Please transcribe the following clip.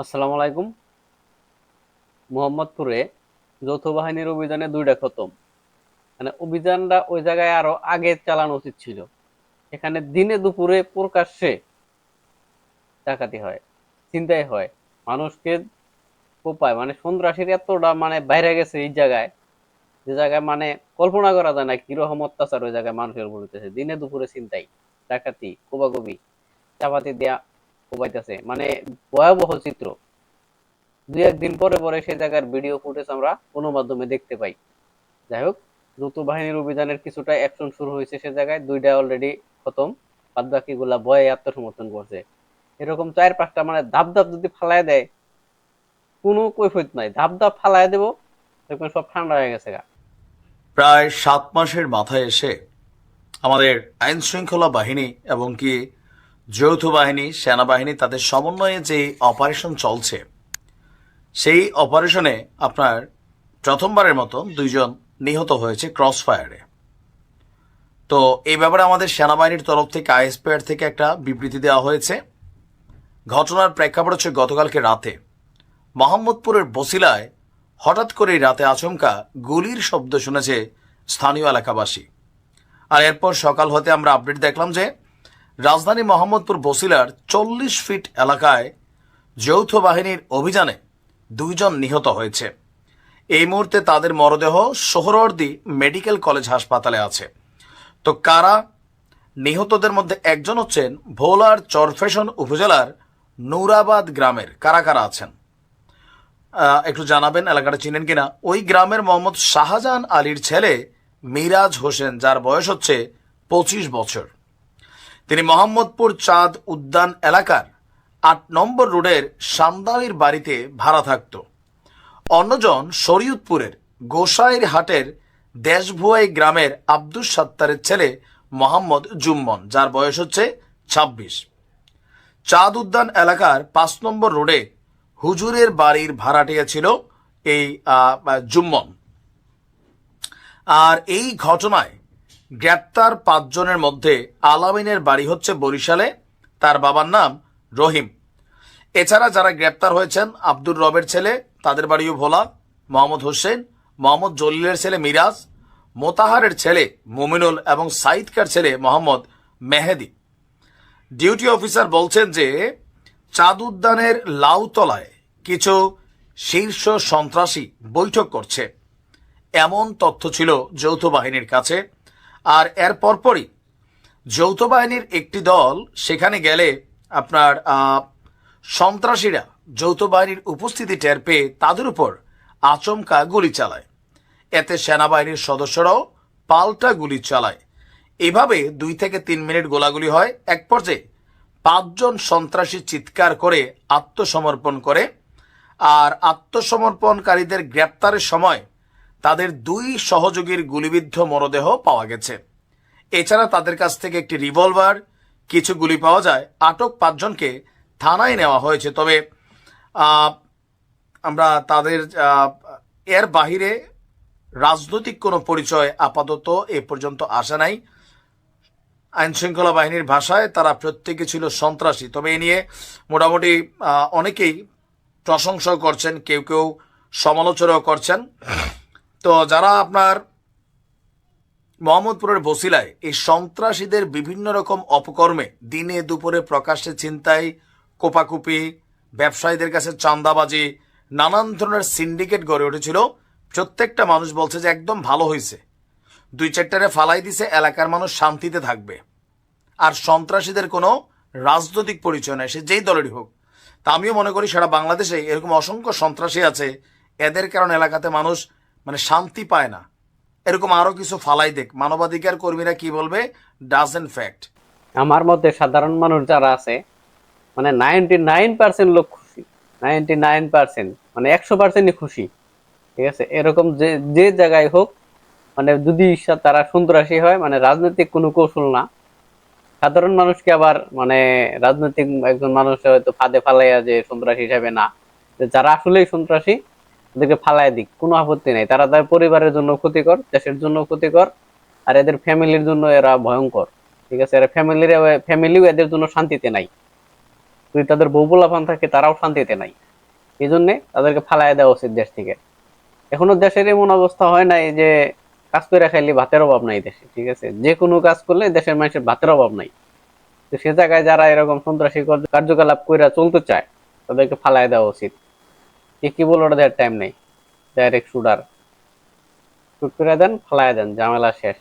আসসালামু আলাইকুম। মোহাম্মদপুরে যৌথ বাহিনীর অভিযানে দুইটা খতম। মানে অভিযানটা ওই জায়গায় আরও আগে চালানো উচিত ছিল। এখানে দিনে দুপুরে প্রকাশ্যে ডাকাতি হয় চিন্তাই হয়, মানুষকে কোপায়। মানে সন্ত্রাসীর এতটা মানে বাইরে গেছে এই জায়গায়, যে জায়গায় মানে কল্পনা করা যায় না কীরকম অত্যাচার ওই জায়গায় মানুষের উপর দিনে দুপুরে চিন্তাই ডাকাতি কোবাকুবি চাপাতি দেয়া কোবাইতেছে। মানে ভয়াবহ চিত্র। দুই একদিন পরে পরে সেই জায়গার ভিডিও ফুটেজ আমরা কোনো মাধ্যমে দেখতে পাই। যাই হোক দ্রুত বাহিনীর অভিযানের কিছুটা অ্যাকশন শুরু হয়েছে সে জায়গায়। দুইটা অলরেডি খতম। বাদ বাকি গুলা ভয়ে আত্মসমর্থন করছে। এরকম চার পাঁচটা মানে ধাপ ধাপ যদি ফালায় দেয়, কোনো কৈফত নাই। ধাপ ধাপ ফালায় দেবো, দেখবেন সব ঠান্ডা হয়ে গেছে গা। প্রায় সাত মাসের মাথায় এসে আমাদের আইন শৃঙ্খলা বাহিনী এবং কি যৌথ বাহিনী, সেনাবাহিনী তাদের সমন্বয়ে যে অপারেশন চলছে, সেই অপারেশনে আপনার প্রথমবারের মতো দুইজন নিহত হয়েছে ক্রস ফায়ারে তো এই ব্যাপারে আমাদের সেনাবাহিনীর তরফ থেকে, আইএসপিআর থেকে একটা বিবৃতি দেওয়া হয়েছে। ঘটনার প্রেক্ষাপট হচ্ছে গতকালকে রাতে। মোহাম্মদপুরের বসিলায় হঠাৎ করেই রাতে আচমকা গুলির শব্দ শুনেছে স্থানীয় এলাকাবাসী। আর এরপর সকাল হতে আমরা আপডেট দেখলাম যে রাজধানী মোহাম্মদপুর বসিলার চল্লিশ ফিট এলাকায় যৌথ বাহিনীর অভিযানে দুইজন নিহত হয়েছে। এই মুহূর্তে তাদের মরদেহ সোহরওয়ার্দী মেডিকেল কলেজ হাসপাতালে আছে। তো কারা নিহতদের মধ্যে একজন হচ্ছেন ভোলার চরফেশন উপজেলার নূরাবাদ গ্রামের। কারা কারা আছেন? একটু জানাবেন, এলাকাটা চিনেন কিনা? ওই গ্রামের মোহাম্মদ শাহজাহান আলীর ছেলে মিরাজ হোসেন, যার বয়স হচ্ছে পঁচিশ বছর। তিনি মোহাম্মদপুর চাঁদ উদ্যান এলাকার আট নম্বর রোডের সান্দালির বাড়িতে ভাড়া থাকত। অন্যজন শরীয়তপুরের গোসাইর হাটের দেশভুয়াই গ্রামের আব্দুস সাত্তারের ছেলে মোহাম্মদ জুম্মন, যার বয়স হচ্ছে ছাব্বিশ। চাঁদ উদ্যান এলাকার পাঁচ নম্বর রোডে হুজুরের বাড়ির ভাড়াটিয়া ছিল এই জুম্মন। আর এই ঘটনায় গ্রেপ্তার পাঁচজনের মধ্যে আলামিনের বাড়ি হচ্ছে বরিশালে, তার বাবার নাম রহিম। এছাড়া যারা গ্রেপ্তার হয়েছেন, আব্দুর রবের ছেলে, তাদের বাড়িও ভোলা, মোহাম্মদ হোসেন, মোহাম্মদ জলিলের ছেলে মিরাজ, মোতাহারের ছেলে মুমিনুল এবং সাইদকার ছেলে মোহাম্মদ মেহেদি। ডিউটি অফিসার বলছেন যে চাঁদ উদ্যানের লাউতলায় কিছু শীর্ষ সন্ত্রাসী বৈঠক করছে। এমন তথ্য ছিল যৌথ বাহিনীর কাছে। আর এর পরপরই যৌথ বাহিনীর একটি দল সেখানে গেলে আপনার সন্ত্রাসীরা যৌথ বাহিনীর উপস্থিতি টের পেয়ে তাদের উপর আচমকা গুলি চালায়। এতে সেনাবাহিনীর সদস্যরাও পাল্টা গুলি চালায়। এভাবে দুই থেকে তিন মিনিট গোলাগুলি হয়। এক পর্যায়ে পাঁচজন সন্ত্রাসী চিৎকার করে আত্মসমর্পণ করে। আর আত্মসমর্পণকারীদের গ্রেপ্তারের সময় তাদের দুই সহযোগীর গুলিবিদ্ধ মরদেহ পাওয়া গেছে। এছাড়া তাদের কাছ থেকে একটি রিভলভার, কিছু গুলি পাওয়া যায়, আটক পাঁচজনকে থানায় নেওয়া হয়েছে। তবে আমরা তাদের এর বাহিরে রাজনৈতিক কোনো পরিচয় আপাতত এ পর্যন্ত আসে নাই। আইন শৃঙ্খলা বাহিনীর ভাষায় তারা প্রত্যেকে ছিল সন্ত্রাসী। তবে এ নিয়ে মোটামুটি অনেকেই প্রশংসাও করছেন, কেউ কেউ সমালোচনাও করছেন। তো যারা আপনার মোহাম্মদপুরের বসিলায়, এই সন্ত্রাসীদের বিভিন্ন রকম অপকর্মে দিনে দুপুরে প্রকাশ্যে চিন্তায় কোপাকুপি, ব্যবসায়ীদের কাছে চান্দাবাজি নানান ধরনের সিন্ডিকেট গড়ে উঠেছিল। প্রত্যেকটা মানুষ বলছে যে একদম ভালো হয়েছে দুই চারটারে ফালাই দিছে, এলাকার মানুষ শান্তিতে থাকবে। আর সন্ত্রাসীদের কোনো রাজনৈতিক পরিচয় নেই, সে যেই দলেরই হোক। তা আমিও মনে করি সারা বাংলাদেশে এরকম অসংখ্য সন্ত্রাসী আছে। এদের কারণে এলাকাতে মানুষ মানে শান্তি পায় না। এরকম আরও কিছু ফালাই দেখ। মানবাধিকার কর্মীরা কি বলবে? ডাজেন্ট ফ্যাক্ট আমার মধ্যে সাধারণ মানুষ যারা আছে মানে নাইনটি নাইন পার্সেন্ট লোক খুশি। নাইনটি নাইন পার্সেন্ট মানে একশো পার্সেন্টই খুশি। ঠিক আছে? এরকম যে যে জায়গায় হোক মানে যদি তারা সন্ত্রাসী হয় মানে রাজনৈতিক কোনো কৌশল না। সাধারণ মানুষকে আবার মানে রাজনৈতিক একজন মানুষ হয়তো ফাঁদে ফালাইয়া যে সন্ত্রাসী হিসাবে না। যারা আসলেই সন্ত্রাসী তাদেরকে ফালাই দিক, কোনো আপত্তি নেই। তারা তার পরিবারের জন্য ক্ষতিকর, দেশের জন্য ক্ষতিকর, আর এদের ফ্যামিলির জন্য এরা ভয়ঙ্কর, ঠিক আছে? এরা ফ্যামিলির, ফ্যামিলিও এদের জন্য শান্তিতে নাই। যদি তাদের বউ থাকে, তারাও শান্তিতে নাই। এই জন্যে তাদেরকে ফালাই দেওয়া উচিত দেশ থেকে। এখনও দেশের এমন অবস্থা হয় নাই যে কাজ করে খাইলে ভাতের অভাব নাই দেশে, ঠিক আছে? যে কোনো কাজ করলে দেশের মানুষের ভাতের অভাব নাই। তো সে জায়গায় যারা এরকম সন্ত্রাসী কার্যকলাপ করে চলতে চায়, তাদেরকে ফালাই দেওয়া উচিত। কে কি বলে ওটা দেওয়ার টাইম নেই। ডাইরেক্ট শুটার শুট করে দেন ফালায় দেন, ঝামেলা শেষ।